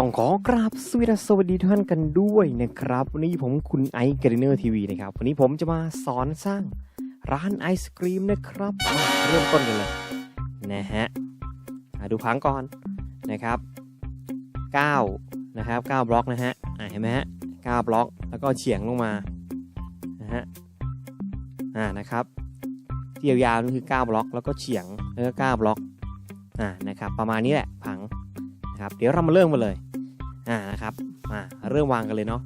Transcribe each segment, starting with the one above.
ต้องขอกราบสวัสดีสวัสดีทุกท่านกันด้วยนะครับ วันนี้ผมคุณไอซ์เกรเนอร์ทีวีนะครับ วันนี้ผมจะมาสอนสร้างร้านไอศครีมนะครับมาเริ่มต้นกันเลยนะฮะดูพังก่อนนะครับ9นะครับ9บล็อกนะฮะเห็นไหมฮะ9บล็อกแล้วก็เฉียงลงมานะฮะอ่านะครับที่ยาวๆนี่คือ 9 บล็อก แล้วก็เฉียงแล้วก็9บล็อกอ่านะครับประมาณนี้แหละพังนะครับเดี๋ยวเรามาเริ่มกันเลย อ่านะครับมาเริ่มวางกันเลยเนาะ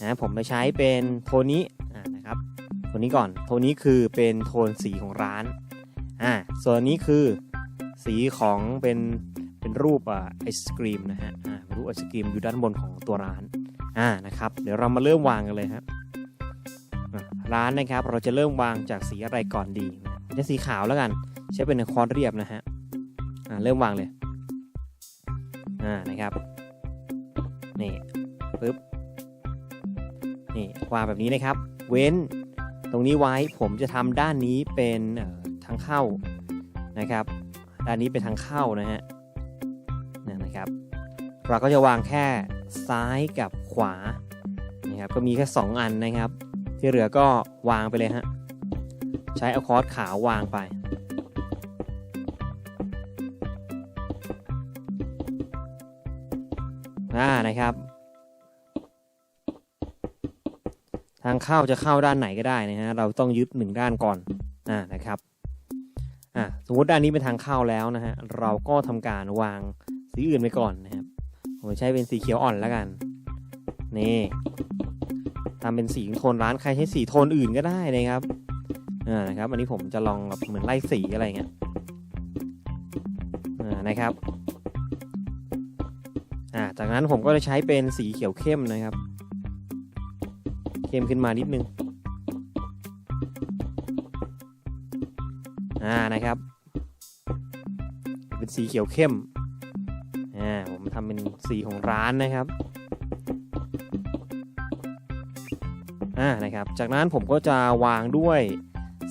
นะผมไปใช้เป็นโทนนี้อ่านะครับโทนนี้ก่อนโทนนี้คือเป็นโทนสีของร้านอ่าส่วนนี้คือสีของเป็นเป็นรูปอ่าไอศกรีมนะฮะอ่ารูปไอศกรีมอยู่ด้านบนของตัวร้านอ่านะครับเดี๋ยวเรามาเริ่มวางกันเลยครับอะร้านนะครับเราจะเริ่มวางจากสีอะไรก่อนดีจะสีขาวแล้วกันใช้เป็นคอนเรียบนะฮะอ่าเริ่มวางเลยอ่านะครับ นี่ปึ๊บนี่วางแบบนี้นะครับ เว้นตรงนี้ไว้ผมจะทำด้านนี้เป็นทางเข้านะครับ ด้านนี้เป็นทางเข้านะฮะนี่นะครับ เราก็จะวางแค่ซ้ายกับขวานะครับก็มีแค่ 2 อันนะครับ ที่เหลือก็วางไปเลยฮะใช้อคอร์สขาววางไป อ่านะครับ ทางเข้าจะเข้าด้านไหนก็ได้นะฮะเราต้องยึดหนึ่งด้านก่อนอ่านะครับอ่าสมมติด้านนี้เป็นทางเข้าแล้วนะฮะเราก็ทำการวางสีอื่นไปก่อนนะครับผมใช้เป็นสีเขียวอ่อนแล้วกันนี่ทำเป็นสีโทนร้านใครใช้สีโทนอื่นก็ได้นะครับอ่านะครับ อันนี้ผมจะลองแบบเหมือนไล่สีอะไรเงี้ยอ่านะครับ จากนั้นผมก็จะใช้เป็นสีเขียวเข้มนะครับ เข้มขึ้นมานิดนึง อ่านะครับ เป็นสีเขียวเข้ม อ่าผมทำเป็นสีของร้านนะครับ อ่านะครับ จากนั้นผมก็จะวางด้วย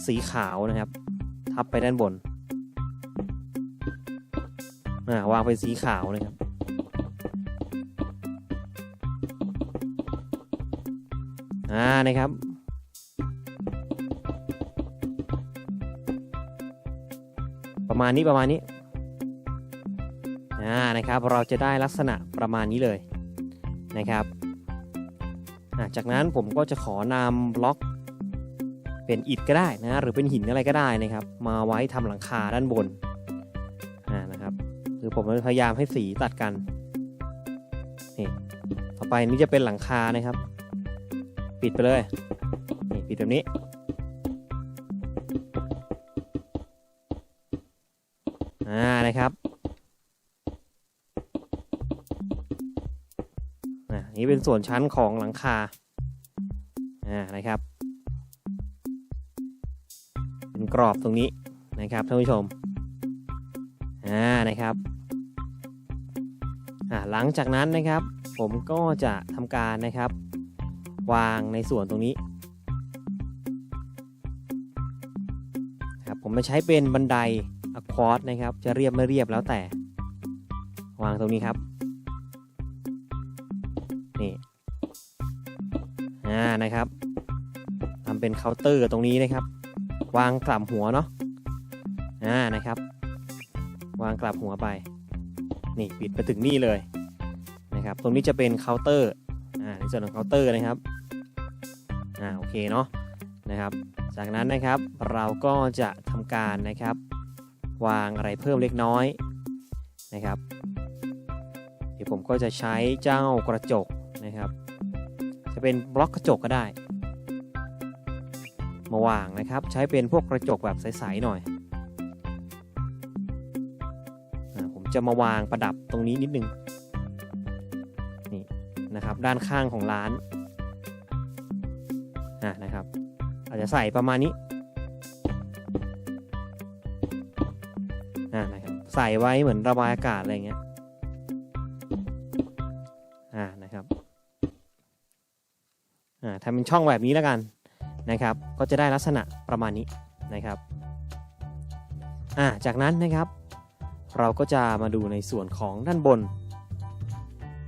สีขาวนะครับ ทับไปด้านบน อ่าวางเป็นสีขาวนะครับ อ่านะครับประมาณนี้ประมาณนี้อ่านะครับเราจะได้ลักษณะประมาณนี้เลยนะครับจากนั้นผมก็จะขอนำบล็อกเป็นอิฐก็ได้นะหรือเป็นหินอะไรก็ได้นะครับ มาไว้ทำหลังคาด้านบนอ่านะครับคือผมพยายามให้สีตัดกันนี่ต่อไปนี่จะเป็นหลังคานะครับ ปิดไปเลยนี่ปิดแบบนี้ อ่านะครับอ่านี่เป็นส่วนชั้นของหลังคา อ่านะครับ เป็นกรอบตรงนี้นะครับท่านผู้ชม อ่านะครับ อ่าหลังจากนั้นนะครับ ผมก็จะทำการนะครับ วางในส่วนตรงนี้ครับผมจะใช้เป็นบันไดอะคอร์ดนะครับ จะเรียบไม่เรียบแล้วแต่ วางตรงนี้ครับ นี่อ่านะครับทำเป็นเคาน์เตอร์ตรงนี้นะครับ วางกลับหัวเนาะอ่านะครับ วางกลับหัวไป นี่ปิดไปถึงนี่เลยนะครับ ตรงนี้จะเป็นเคาน์เตอร์อ่าในส่วนของเคาน์เตอร์นะครับ อ่าโอเคเนาะนะครับ จากนั้นนะครับเราก็จะทำการนะครับ วางอะไรเพิ่มเล็กน้อยนะครับ เดี๋ยวผมก็จะใช้เจ้ากระจกนะครับ จะเป็นบล็อกกระจกก็ได้ มาวางนะครับใช้เป็นพวกกระจกแบบใสๆหน่อยอาผมจะมาวางประดับตรงนี้นิดนึงนี่นะครับด้านข้างของร้าน อะนะครับ อาจจะใส่ประมาณนี้อะนะครับใส่ไว้เหมือนระบายอากาศอะไรเงี้ยอ่านะครับอ่าทำเป็นช่องแบบนี้แล้วกันนะครับ ก็จะได้ลักษณะประมาณนี้นะครับอ่าจากนั้นนะครับ เราก็จะมาดูในส่วนของด้านบน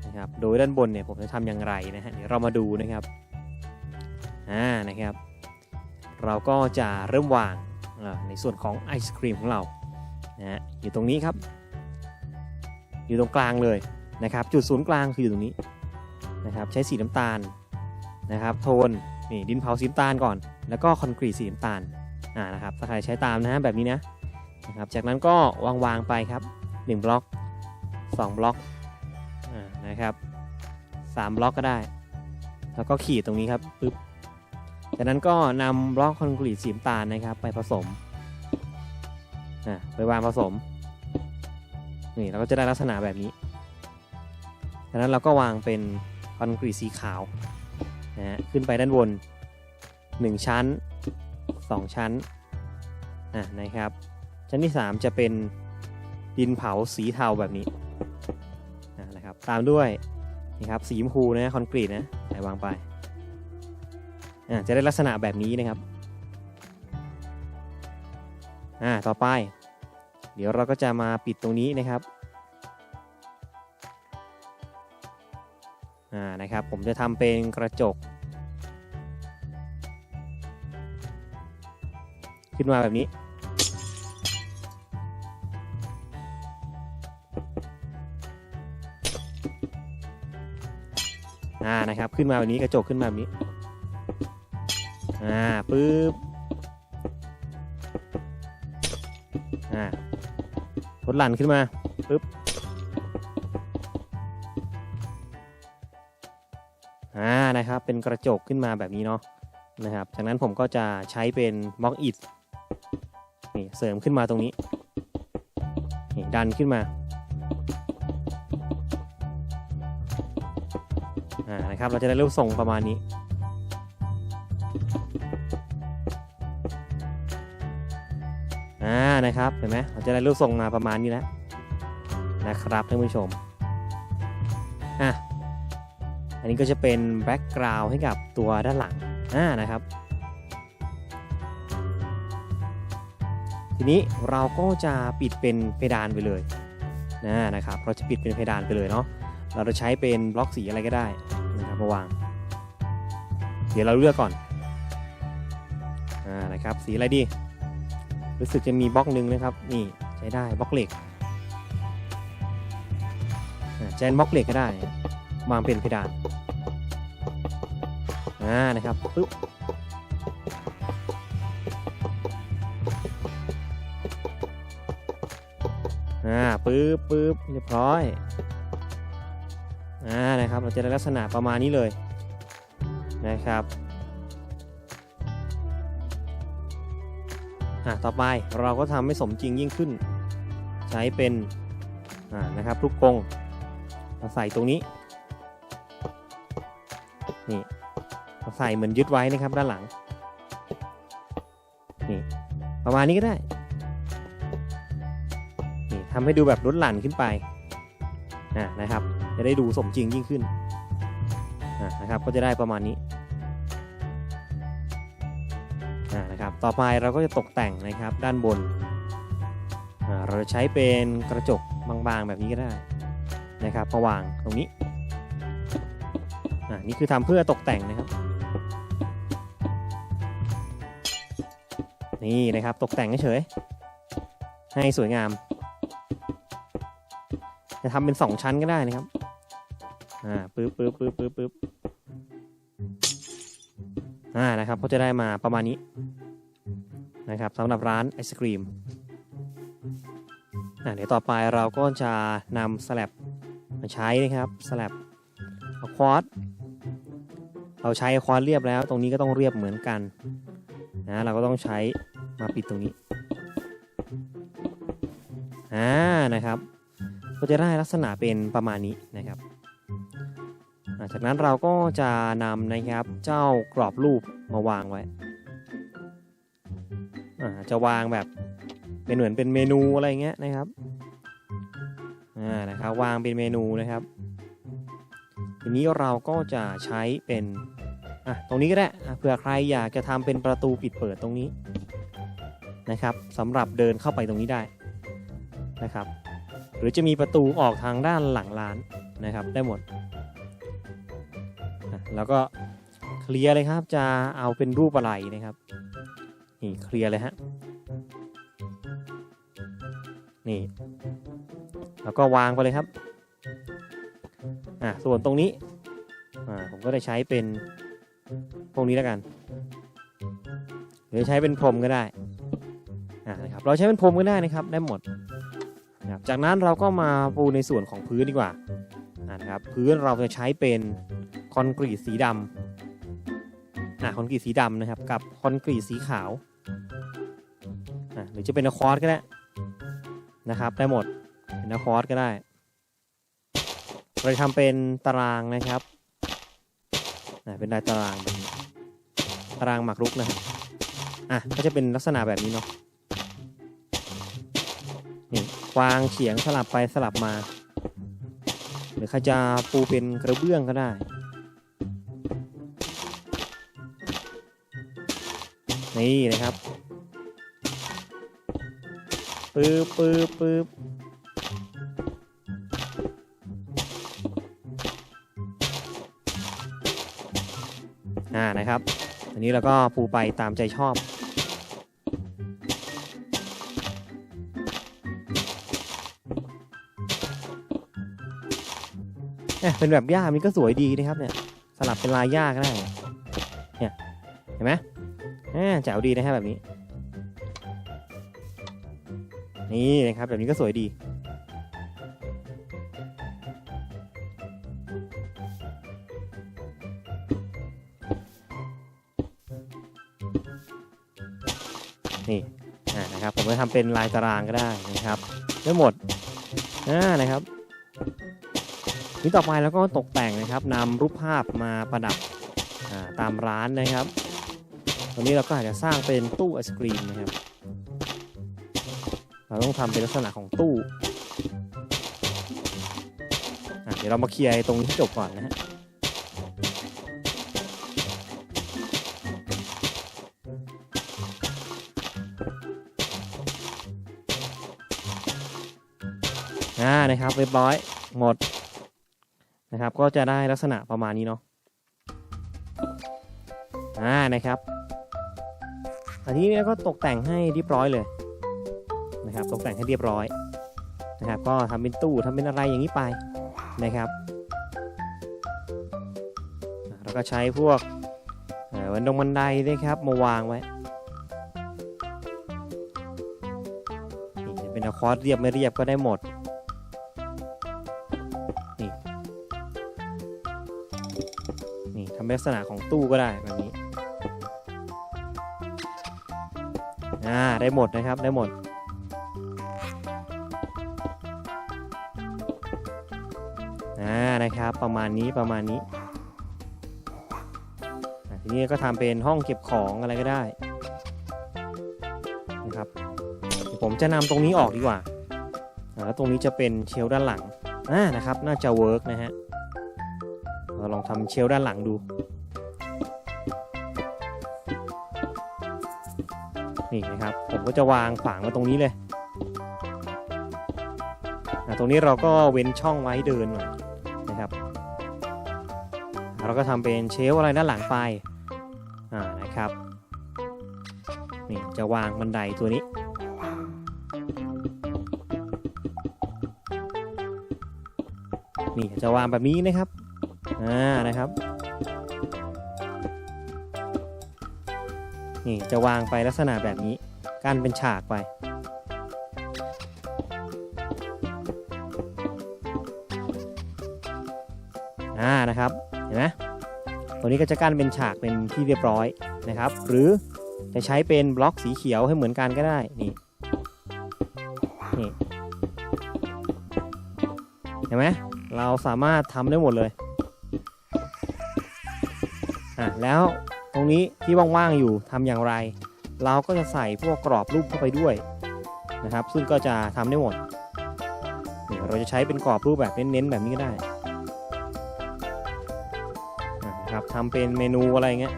นะครับ โดยด้านบนเนี่ยผมจะทำอย่างไรนะฮะเดี๋ยวเรามาดูนะครับ อ่านะครับ เราก็จะเริ่มวางอ่าในส่วนของไอศครีมของเรานะฮะอยู่ตรงนี้ครับ อยู่ตรงกลางเลยนะครับ จุดศูนย์กลางคืออยู่ตรงนี้นะครับ ใช้สีน้ำตาลนะครับ โทนนี่ดินเผาสีน้ำตาลก่อน แล้วก็คอนกรีตสีน้ำตาลอ่านะครับถ้าใครใช้ตามนะฮะแบบนี้นะนะครับ จากนั้นก็วางวางไปครับ 1 บล็อก 2 บล็อกอ่านะครับ3บล็อกก็ได้ แล้วก็ขีดตรงนี้ครับปึ๊บ จากนั้นก็นำบล็อกคอนกรีตสีน้ำตาลนะครับ ไปผสมไปวางผสม นี่เราก็จะได้ลักษณะแบบนี้จากนั้นเราก็วางเป็นคอนกรีตสีขาวนะฮะขึ้นไปด้านบน 1 ชั้น 2 ชั้นอะนะครับ ชั้นที่ 3 จะเป็นดินเผาสีเทาแบบนี้นะครับ ตามด้วยนะครับสีชมพูนะคอนกรีตนะใส่วางไป จะได้ลักษณะแบบนี้นะครับอ่าต่อไป เดี๋ยวเราก็จะมาปิดตรงนี้นะครับอ่านะครับ ผมจะทำเป็นกระจก ขึ้นมาแบบนี้อ่านะครับ ขึ้นมาแบบนี้กระจกขึ้นมาแบบนี้ อ่าปึ๊บอ่าทดหลั่นขึ้นมาปึ๊บอ่านะครับเป็นกระจกขึ้นมาแบบนี้เนาะนะครับจากนั้นผมก็จะใช้เป็นบล็อกอิฐนี่เสริมขึ้นมาตรงนี้นี่ดันขึ้นมาอ่านะครับเราจะได้รูปทรงประมาณนี้ นะครับเห็นไหมเราจะได้รูปทรงมาประมาณนี้แล้วนะครับท่านผู้ชมอะอันนี้ก็จะเป็นแบ็กกราวด์ให้กับตัวด้านหลังอ่านะครับ ทีนี้เราก็จะปิดเป็นเพดานไปเลยนะนะครับ เราจะปิดเป็นเพดานไปเลยเนาะเราจะใช้เป็นบล็อกสีอะไรก็ได้นะครับมาวาง เดี๋ยวเราเลือกก่อนอ่านะครับสีอะไรดี รู้สึกจะมีบล็อกหนึ่งนะครับ นี่ใช้ได้บล็อกเหล็กแจนบล็อกเหล็กก็ได้วางเป็นเพดานอ่านะครับปึ๊บอ่าปึ๊บปึ๊บเรียบร้อยอ่านะครับเราจะได้ลักษณะประมาณนี้เลยนะครับ อะต่อไปเราก็ทำให้สมจริงยิ่งขึ้น ใช้เป็นอ่านะครับลูกกงมาใส่ตรงนี้นี่มาใส่เหมือนยึดไว้นะครับด้านหลังนี่ประมาณนี้ก็ได้นี่ทำให้ดูแบบล้นหลั่นขึ้นไปอ่านะครับ จะได้ดูสมจริงยิ่งขึ้นอ่านะครับก็จะได้ประมาณนี้ ต่อไปเราก็จะตกแต่งนะครับด้านบน เราจะใช้เป็นกระจกบางๆแบบนี้ก็ได้นะครับมาวางตรงนี้อ่านี่คือทำเพื่อตกแต่งนะครับ นี่นะครับตกแต่งเฉยให้สวยงาม จะทำเป็น2ชั้นก็ได้นะครับอ่าปึ๊บปึ๊บปึ๊บปึ๊บปึ๊บอ่านะครับก็จะได้มาประมาณนี้ นะครับสำหรับร้านไอศครีมเดี๋ยวต่อไปเราก็จะนำสลับมาใช้นะครับสลับอะควอตเราใช้อะควอตเรียบแล้ว ตรงนี้ก็ต้องเรียบเหมือนกันนะเราก็ต้องใช้มาปิดตรงนี้อ่านะครับ ก็จะได้ลักษณะเป็นประมาณนี้นะครับจากนั้นเราก็จะนำนะครับเจ้ากรอบรูปมาวางไว้ จะวางแบบเป็นเหมือนเป็นเมนูอะไรเงี้ยนะครับอ่านะครับวางเป็นเมนูนะครับทีนี้เราก็จะใช้เป็นอะตรงนี้ก็ได้อะเผื่อใครอยากจะทำเป็นประตูปิดเปิดตรงนี้นะครับสำหรับเดินเข้าไปตรงนี้ได้นะครับ หรือจะมีประตูออกทางด้านหลังร้านนะครับ ได้หมดอะแล้วก็เคลียร์เลยครับจะเอาเป็นรูปอะไรนะครับนี่เคลียร์เลยฮะ นี่แล้วก็วางไปเลยครับอะส่วนตรงนี้อ่าผมก็ได้ใช้เป็นพวกนี้แล้วกัน หรือใช้เป็นพรมก็ได้อ่านะครับเราใช้เป็นพรมก็ได้นะครับได้หมดนะครับจากนั้นเราก็มาปูในส่วนของพื้นดีกว่าอ่านะครับพื้นเราจะใช้เป็นคอนกรีตสีดำอ่าคอนกรีตสีดำนะครับกับคอนกรีตสีขาวอ่าหรือจะเป็นอะคอร์ดก็ได้ นะครับ ได้หมดเป็นคอร์ดก็ได้ เราจะทำเป็นตารางนะครับเป็นลายตารางแบบนี้ตารางหมากรุกนะครับอะก็จะเป็นลักษณะแบบนี้เนาะนี่วางเฉียงสลับไปสลับมา หรือใครจะปูเป็นกระเบื้องก็ได้นี่นะครับ ปึ๊บปึ๊บปึ๊บอ่านะครับ อันนี้เราก็ปูไปตามใจชอบเนี่ยเป็นแบบหญ้ามันก็สวยดีนะครับเนี่ยสลับเป็นลายหญ้าก็ได้เนี่ยเห็นไหมแจ๋วดีนะครับแบบนี้ นี่นะครับแบบนี้ก็สวยดี นี่นะครับผมจะทำเป็นลายตารางก็ได้นะครับได้หมดอ่านะครับนี่ต่อไปแล้วก็ตกแต่งนะครับนำรูปภาพมาประดับตามร้านนะครับตรงนี้เราก็อาจจะสร้างเป็นตู้ไอศกรีมนะครับ เราต้องทำเป็นลักษณะของตู้อะเดี๋ยวเรามาเคลียร์ตรงนี้ให้จบก่อนนะฮะอ่านะครับเรียบร้อยหมดนะครับ ก็จะได้ลักษณะประมาณนี้เนาะอ่านะครับ อันนี้ก็ตกแต่งให้เรียบร้อยเลย นะครับ ตกแต่งให้เรียบร้อยนะครับ ก็ทำเป็นตู้ทำเป็นอะไรอย่างนี้ไปนะครับอ่าแล้วก็ใช้พวกวันดงบันไดนะครับมาวางไว้นี่จะเป็นอคอร์ดเรียบไม่เรียบก็ได้หมดนี่นี่ทำลักษณะของตู้ก็ได้แบบนี้อ่าได้หมดนะครับได้หมด นะครับ ประมาณนี้ประมาณนี้ทีนี้ก็ทำเป็นห้องเก็บของอะไรก็ได้นะครับผมจะนำตรงนี้ออกดีกว่า แล้วตรงนี้จะเป็นเชลด้านหลังอ่านะครับ น่าจะเวิร์กนะฮะเราลองทำเชลด้านหลังดู นี่นะครับ ผมก็จะวางฝางไว้ตรงนี้เลย ตรงนี้เราก็เว้นช่องไว้เดินหน่อย เราก็ทำเป็นเชลฟ์อะไรด้านหลังไปอ่านะครับนี่จะวางบันไดตัวนี้ นี่จะวางแบบนี้นะครับอ่านะครับนี่จะวางไปลักษณะแบบนี้กั้นเป็นฉากไปอ่านะครับ เห็นไหมตัวนี้ก็จะกั้นเป็นฉากเป็นที่เรียบร้อยนะครับ หรือจะใช้เป็นบล็อกสีเขียวให้เหมือนกันก็ได้นี่นี่เห็นไหมเราสามารถทำได้หมดเลยอะแล้วตรงนี้ที่ว่างๆอยู่ทำอย่างไร เราก็จะใส่พวกกรอบรูปเข้าไปด้วยนะครับ ซึ่งก็จะทำได้หมดนี่เราจะใช้เป็นกรอบรูปแบบเน้นๆแบบนี้ก็ได้ ทำเป็นเมนูอะไรเงี้ย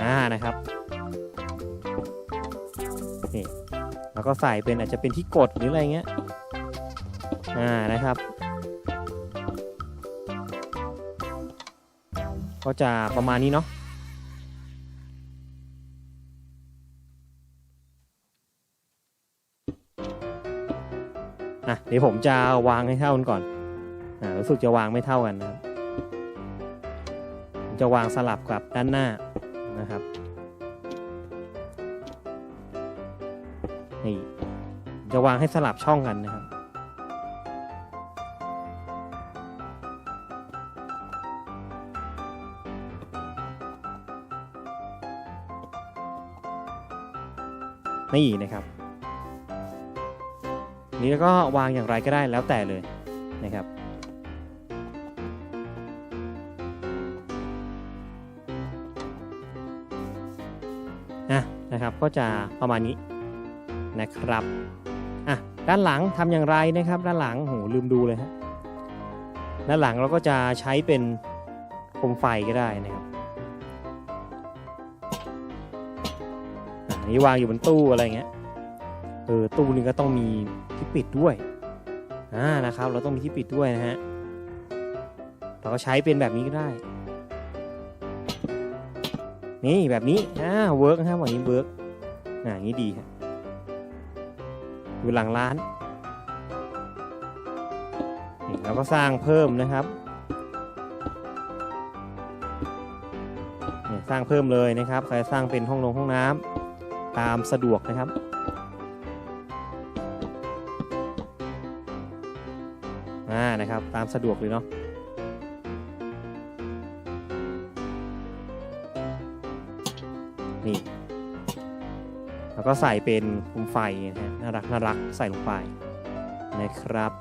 อ่านะครับนี่แล้วก็ใส่เป็นอาจจะเป็นที่กดหรืออะไรเงี้ยอ่านะครับก็จะประมาณนี้เนาะ เดี๋ยวผมจะวางให้เท่ากันก่อนอ่ารู้สึกจะวางไม่เท่ากันนะครับจะวางสลับกับด้านหน้านะครับนี่จะวางให้สลับช่องกันนะครับนี่นะครับ นี้ก็วางอย่างไรก็ได้แล้วแต่เลยนะครับ นะนะครับก็จะประมาณนี้นะครับอะด้านหลังทำอย่างไรนะครับ ด้านหลังโหลืมดูเลยฮะด้านหลังเราก็จะใช้เป็นโคมไฟก็ได้นะครับอันนี้วางอยู่บนตู้อะไรเงี้ยเออตู้นี้ก็ต้องมี ปิดด้วยอ่านะครับ เราต้องมีที่ปิดด้วยนะฮะเราก็ใช้เป็นแบบนี้ก็ได้ นี่แบบนี้อ่าเวิร์กนะครับแบบนี้เวิร์กอ่าอย่างนี้ดีฮะอยู่หลังร้านนี่เราก็สร้างเพิ่มนะครับสร้างเพิ่มเลยนะครับ ใครสร้างเป็นห้องนงห้องน้ำตามสะดวกนะครับ นะครับ ตามสะดวกเลยเนาะนี่ แล้วก็ใส่เป็นโคมไฟนะฮะน่ารักน่ารักใส่ลงไปนะครับ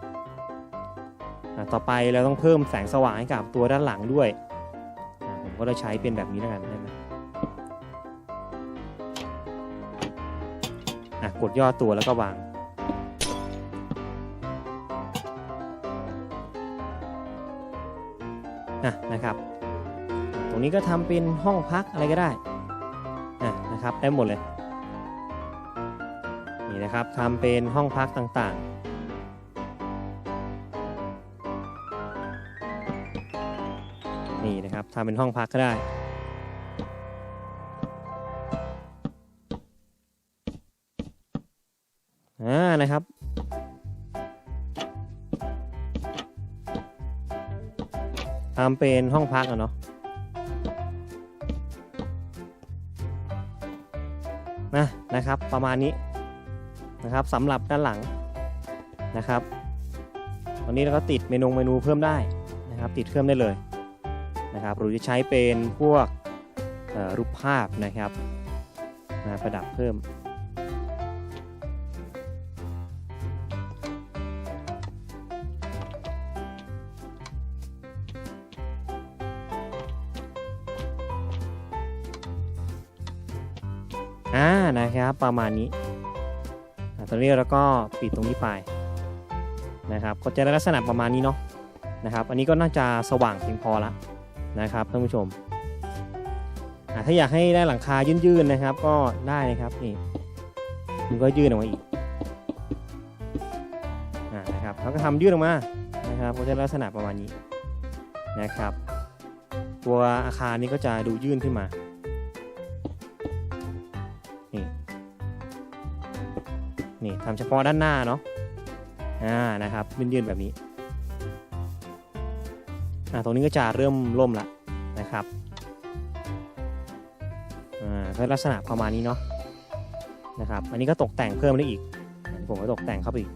ต่อไปเราต้องเพิ่มแสงสว่างให้กับตัวด้านหลังด้วย ผมก็จะใช้เป็นแบบนี้แล้วกันได้ไหมกดย่อตัวแล้วก็วางะนะครับ ตรงนี้ก็ทำเป็นห้องพักอะไรก็ได้ะนะครับได้หมดเลยนี่นะครับทำเป็นห้องพักต่างๆ นี่นะครับทำเป็นห้องพักก็ได้อ่านะครับ ทำเป็นห้องพักอะเนาะนะนะครับ ประมาณนี้นะครับสำหรับด้านหลังนะครับตอนนี้เราก็ติดเมนูเมนูเพิ่มได้นะครับ ติดเพิ่มได้เลยนะครับ หรือจะใช้เป็นพวกรูปภาพนะครับมาประดับเพิ่ม นะครับประมาณนี้ตอนนี้เราก็ปิดตรงนี้ไปนะครับก็จะได้ลักษณะประมาณนี้เนาะนะครับ อันนี้ก็น่าจะสว่างเพียงพอละนะครับท่านผู้ชมถ้าอยากให้ได้หลังคายื่นๆนะครับ ก็ได้นะครับนี่มันก็ยื่นออกมาอีกนะครับเขาก็ทำยื่นออกมานะครับก็จะลักษณะประมาณนี้นะครับ ตัวอาคารนี้ก็จะดูยื่นขึ้นมา ทำเฉพาะด้านหน้าเนาะอ่านะครับยืนๆแบบนี้อ่าตรงนี้ก็จะเริ่มล่มละนะครับอ่าก็ลักษณะประมาณนี้เนาะนะครับ อันนี้ก็ตกแต่งเพิ่มได้อีก ผมก็ตกแต่งเข้าไปอีก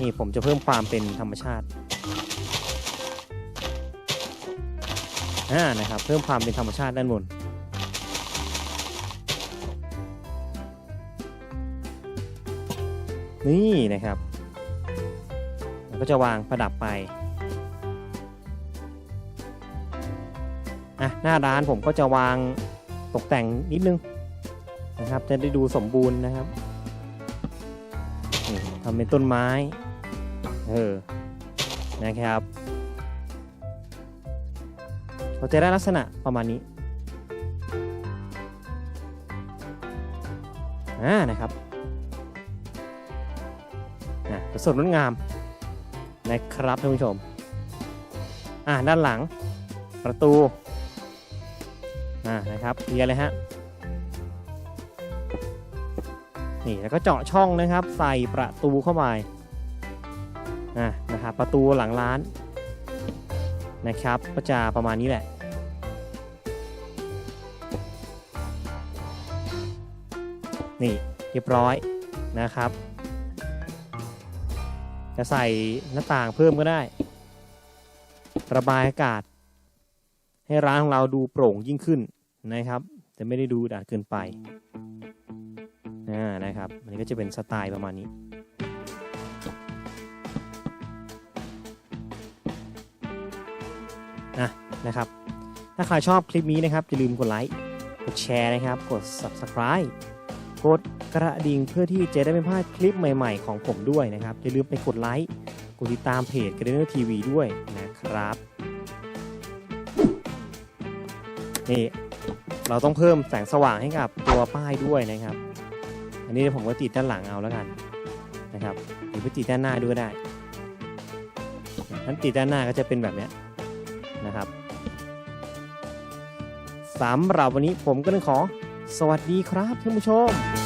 นี่ผมจะเพิ่มความเป็นธรรมชาติอ่านะครับ เพิ่มความเป็นธรรมชาติด้านบน นี่นะครับแล้วก็จะวางประดับไปอะหน้าร้านผมก็จะวางตกแต่งนิดนึงนะครับ จะได้ดูสมบูรณ์นะครับทำเป็นต้นไม้ เออ นะครับก็จะได้ลักษณะประมาณนี้ อ่า นะครับ สดงดงามนะครับท่านผู้ชม อ่าด้านหลังประตู อ่านะครับเคลียร์เลยฮะ นี่แล้วก็เจาะช่องนะครับ ใส่ประตูเข้าไปอ่านะครับประตูหลังร้านนะครับ ก็จะประมาณนี้แหละนี่เรียบร้อยนะครับ จะใส่หน้าต่างเพิ่มก็ได้ ระบายอากาศ ให้ร้านของเราดูโปร่งยิ่งขึ้นนะครับ แต่ไม่ได้ดูดัดเกินไปอ่านะครับอันนี้ก็จะเป็นสไตล์ประมาณนี้นะนะครับ ถ้าใครชอบคลิปนี้นะครับอย่าลืมกดไลค์กดแชร์นะครับ กด subscribe กดกระดิ่งเพื่อที่จะได้ไม่พลาดคลิปใหม่ๆของผมด้วยนะครับ อย่าลืมไปกดไลค์ กดติดตามเพจ g r e n e r TV ด้วยนะครับนี่เราต้องเพิ่มแสงสว่างให้กับตัวป้ายด้วยนะครับ อันนี้ผมก็ติดด้านหลังเอาแล้วกันนะครับหรือไปติดด้านหน้าด้วยได้ถ้าติดด้านหน้าก็จะเป็นแบบนี้นะครับสำหรับวันนี้ผมก็ต้องขอ สวัสดีครับท่านผู้ชม